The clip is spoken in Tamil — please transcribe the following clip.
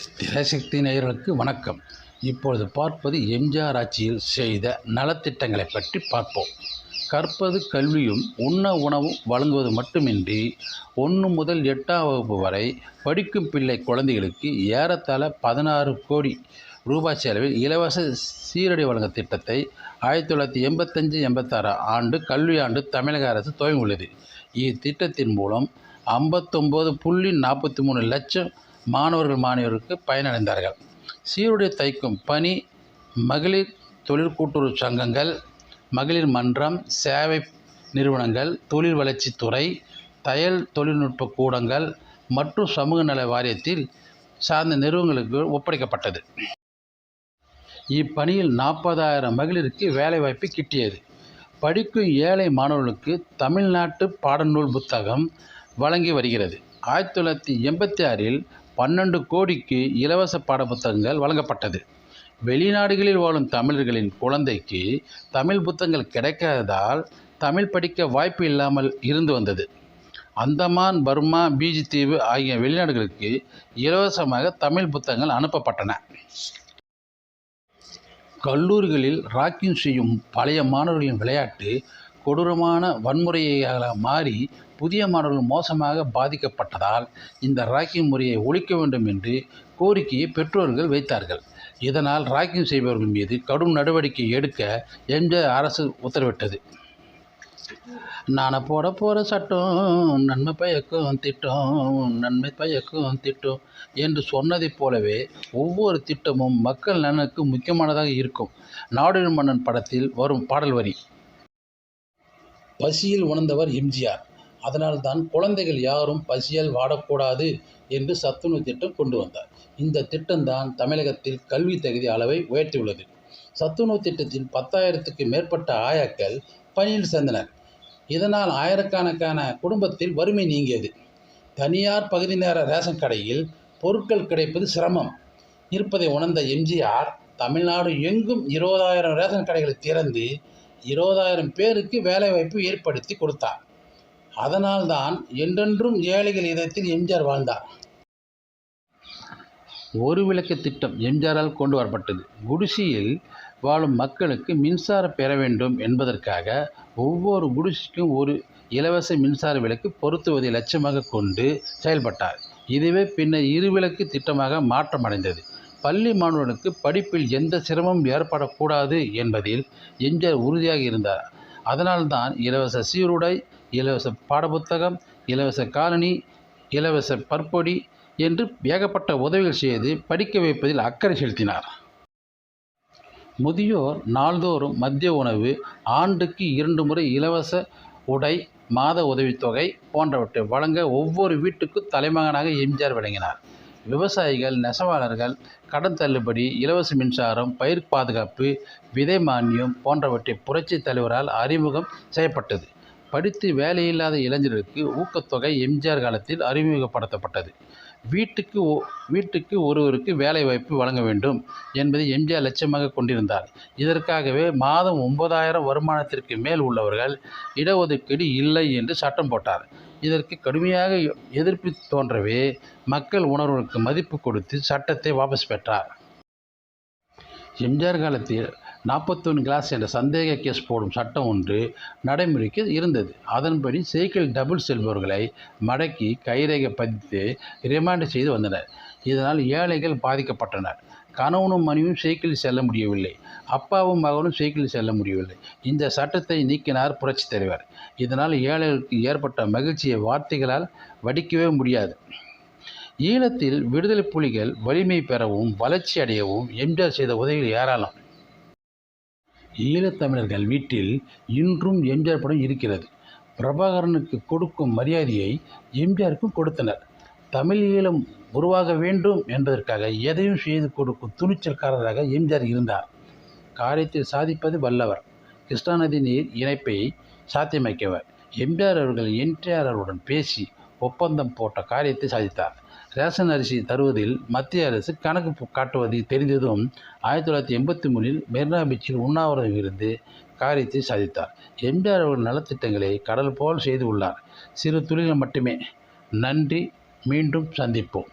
திரைசக்தி நேயர்களுக்கு வணக்கம். இப்பொழுது பார்ப்பது எம்ஜிஆர் ஆட்சியில் செய்த நலத்திட்டங்களை பற்றி பார்ப்போம். கற்பது கல்வியும் உண்ண உணவும் வழங்குவது மட்டுமின்றி ஒன்று முதல் எட்டாம் வகுப்பு வரை படிக்கும் பிள்ளை குழந்தைகளுக்கு ஏறத்தாழ பதினாறு கோடி ரூபாய் செலவில் இலவச சீரடி வழங்கும் திட்டத்தை ஆயிரத்தி தொள்ளாயிரத்தி எண்பத்தஞ்சு எண்பத்தாறு ஆண்டு கல்வியாண்டு தமிழக அரசு துவங்கியுள்ளது. இத்திட்டத்தின் மூலம் ஐம்பத்தொம்போது புள்ளி நாற்பத்தி மூணு லட்சம் மாணவர்கள் மாணவியருக்கு பயனடைந்தார்கள். சீருடை தைக்கும் பணி மகளிர் தொழில் கூட்டுறவு சங்கங்கள் மகளிர் மன்றம் சேவை நிறுவனங்கள் தொழில் வளர்ச்சித்துறை தையல் தொழில்நுட்ப கூடங்கள் மற்றும் சமூக நல வாரியத்தில் சார்ந்த நிறுவனங்களுக்கு ஒப்படைக்கப்பட்டது. இப்பணியில் நாற்பதாயிரம் மகளிருக்கு வேலைவாய்ப்பு கிட்டியது. படிக்கும் ஏழை மாணவர்களுக்கு தமிழ்நாட்டு பாடநூல் புத்தகம் வழங்கி வருகிறது. ஆயிரத்தி தொள்ளாயிரத்தி எண்பத்தி ஆறில் பன்னெண்டு கோடிக்கு இலவச பாட புத்தகங்கள் வழங்கப்பட்டது. வெளிநாடுகளில் வாழும் தமிழர்களின் குழந்தைக்கு தமிழ் புத்தகங்கள் கிடைக்காததால் தமிழ் படிக்க வாய்ப்பு இல்லாமல் இருந்து வந்தது. அந்தமான் பர்மா பீஜ் தீவு ஆகிய வெளிநாடுகளுக்கு இலவசமாக தமிழ் புத்தகங்கள் அனுப்பப்பட்டன. கல்லூரிகளில் ராக்கிங் செய்யும் பழைய மாணவர்களின் விளையாட்டு கொடூரமான வன்முறையாக மாறி புதிய மாணவர்கள் மோசமாக பாதிக்கப்பட்டதால் இந்த ராக்கிங் முறையை ஒழிக்க வேண்டும் என்று கோரிக்கையை பெற்றோர்கள் வைத்தார்கள். இதனால் ராக்கிங் செய்பவர்கள் மீது கடும் நடவடிக்கை எடுக்க எம்ஜிஆர் அரசு உத்தரவிட்டது? நான் போட போகிற சட்டம் நன்மை பயக்கும் திட்டம் நன்மை பயக்கும் திட்டம் என்று சொன்னதைப் போலவே ஒவ்வொரு திட்டமும் மக்கள் நலனுக்கு முக்கியமானதாக இருக்கும். நாடொரு மன்னன் படத்தில் வரும் பாடல் வரி. பசியில் உணர்ந்தவர் எம்ஜிஆர். அதனால்தான் குழந்தைகள் யாரும் பசியால் வாடக்கூடாது என்று சத்துணவு திட்டம் கொண்டு வந்தார். இந்த திட்டம்தான் தமிழகத்தில் கல்வி தகுதி அளவை உயர்த்தியுள்ளது. சத்துணவு திட்டத்தில் பத்தாயிரத்துக்கு மேற்பட்ட ஆயாக்கள் பணியில் சேர்ந்தனர். இதனால் ஆயிரக்கணக்கான குடும்பத்தில் வறுமை நீங்கியது. தனியார் பகுதி நேர ரேஷன் கடையில் பொருட்கள் கிடைப்பது சிரமம். இருப்பதை உணர்ந்த எம்ஜிஆர் தமிழ்நாடு எங்கும் இருபதாயிரம் ரேஷன் கடைகளை திறந்து இருபதாயிரம் பேருக்கு வேலைவாய்ப்பு ஏற்படுத்தி கொடுத்தார். அதனால்தான் என்றென்றும் ஏழைகள் இதயத்தில் எம்ஜிஆர் வாழ்ந்தார். ஒரு விளக்கு திட்டம் எம்ஜிஆரால் கொண்டு வரப்பட்டது. குடிசியில் வாழும் மக்களுக்கு மின்சாரம் பெற வேண்டும் என்பதற்காக ஒவ்வொரு குடிசிக்கும் ஒரு இலவச மின்சார விளக்கு பொருத்துவதை லட்சியமாக கொண்டு செயல்பட்டார். இதுவே பின்னர் இருவிளக்கு திட்டமாக மாற்றமடைந்தது பள்ளி மாணவர்களுக்கு படிப்பில் எந்த சிரமமும் ஏற்படக்கூடாது என்பதில் எம்ஜிஆர் உறுதியாக இருந்தார். அதனால்தான் இலவச சீருடை இலவச பாடப்புத்தகம் இலவச காலனி இலவச பற்பொடி என்று ஏகப்பட்ட உதவிகள் செய்து படிக்க வைப்பதில் அக்கறை செலுத்தினார். முதியோர் நாள்தோறும் மதிய உணவு ஆண்டுக்கு இரண்டு முறை இலவச உடை மாத உதவித்தொகை போன்றவற்றை வழங்க ஒவ்வொரு வீட்டுக்கும் தலைமகனாக எம்ஜிஆர் வழங்கினார் விவசாயிகள் நெசவாளர்கள் கடன் தள்ளுபடி இலவச மின்சாரம் பயிர் பாதுகாப்பு விதை மானியம் போன்றவற்றை புரட்சி தலைவரால் அறிமுகம் செய்யப்பட்டது. படித்து வேலையில்லாத இளைஞர்களுக்கு ஊக்கத்தொகை எம்ஜிஆர் காலத்தில் அறிமுகப்படுத்தப்பட்டது. வீட்டுக்கு ஒ- வீட்டுக்கு ஒருவருக்கு வேலை வாய்ப்பு வழங்க வேண்டும் என்பதை எம்ஜிஆர் லட்சியமாக கொண்டிருந்தார். இதற்காகவே மாதம் ஒன்பதாயிரம் வருமானத்திற்கு மேல் உள்ளவர்கள் இடஒதுக்கீடு இல்லை என்று சட்டம் போட்டார். இதற்கு கடுமையாக எதிர்ப்பு தோன்றவே மக்கள் உணர்வுக்கு மதிப்பு கொடுத்து சட்டத்தை வாபஸ் பெற்றார். எம்ஜிஆர் காலத்தில் நாற்பத்தொன்று கிளாஸ் என்ற சந்தேக கேஸ் போடும் சட்டம் ஒன்று நடைமுறைக்கு இருந்தது. அதன்படி சைக்கிள் டபுள் செல்பவர்களை மடக்கி கைரேகை பதித்து ரிமாண்ட் செய்து வந்தனர். இதனால் ஏழைகள் பாதிக்கப்பட்டனர். கணவனும் மனைவியும் சைக்கிளில் செல்ல முடியவில்லை. அப்பாவும் மகனும் சைக்கிளில் செல்ல முடியவில்லை. இந்த சட்டத்தை நீக்கினார் புரட்சித் தலைவர். இதனால் ஏழைகளுக்கு ஏற்பட்ட மகிழ்ச்சியை வார்த்தைகளால் வடிக்கவே முடியாது. ஈழத்தில் விடுதலை புலிகள் வலிமை பெறவும் வளர்ச்சி அடையவும் எம்ஜிஆர் செய்த உதவிகள் ஏராளம். ஈழத்தமிழர்கள் வீட்டில் இன்றும் எம்ஜிஆர் படம் இருக்கிறது. பிரபாகரனுக்கு கொடுக்கும் மரியாதையை எம்ஜிஆருக்கும் கொடுத்தனர். தமிழ் ஈழம் உருவாக வேண்டும் என்பதற்காக எதையும் செய்து கொடுக்கும் துணிச்சல்காரராக எம்ஜிஆர் இருந்தார். காரியத்தில் சாதிப்பது வல்லவர். கிருஷ்ணா நதி நீர் இணைப்பை சாத்தியமைக்கவர் எம்ஜிஆர் அவர்கள் என்டிஆர் அவருடன் பேசி ஒப்பந்தம் போட்ட காரியத்தை சாதித்தார். ரேஷன் அரிசி தருவதில் மத்திய அரசு கணக்கு காட்டுவது தெரிந்ததும் ஆயிரத்தி தொள்ளாயிரத்தி எண்பத்தி மூணில் மெரினா பீச்சில் உண்ணாவிரதம் இருந்து காரியத்தை சாதித்தார். எம்ஜிஆர் அவர்கள் நலத்திட்டங்களை கடல் போல் செய்து உள்ளார். சிறு துளிகள் மட்டுமே. நன்றி. மீண்டும் சந்திப்போம்.